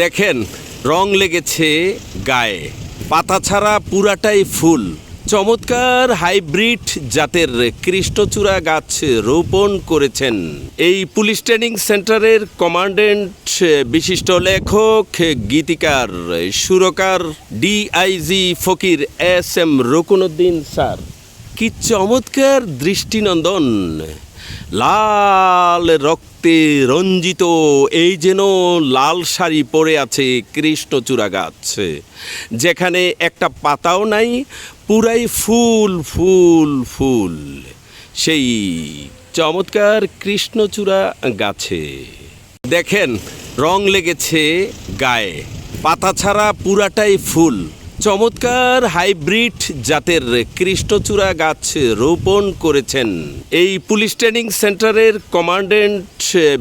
দেখেন, রং লেগেছে গায়ে। পাতা ছাড়া পুরাটাই ফুল। চমৎকার হাইব্রিড জাতের কৃষ্ণচূড়া গাছ রোপণ করেছেন। এই পুলিশ ট্রেনিং সেন্টারের কমান্ডেন্ট, বিশিষ্ট লেখক, গীতিকার, সুরকার, DIG Fakir S M Rukonuddin sir. কি চমৎকার দৃষ্টিনন্দন! লাল রক্তে রঞ্জিত এই যেন লাল শাড়ি পরে আছে কৃষ্ণচূড়া গাছ। যেখানে একটা পাতাও নাই, পুরাই ফুল ফুল ফুল। সেই চমৎকার কৃষ্ণচূড়া গাছে। দেখেন, রং লেগেছে গায়ে। পাতা ছাড়া পুরাটাই ফুল। চমৎকার হাইব্রিড জাতের কৃষ্ণচূড়া গাছ রোপণ করেছেন। এই পুলিশ ট্রেনিং সেন্টারের কমান্ডেন্ট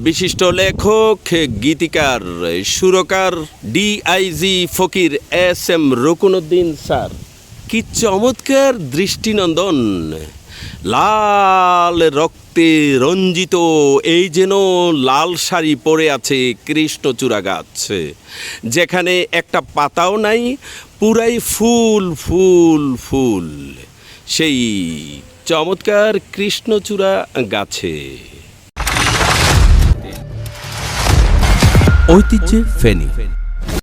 বিশিষ্ট লেখক, গীতিকার, সুরকার, DIG Fakir S M Rukonuddin sir. কি চমৎকার দৃষ্টিনন্দন! লাল রক্তে রঞ্জিত, এই যেন লাল শাড়ি পরে আছে কৃষ্ণচূড়া গাছ। যেখানে একটা পাতাও নাই, পুরাই ফুল ফুল ফুল। সেই চমৎকার কৃষ্ণচূড়া গাছে। ঐতিহ্যে ফেনী।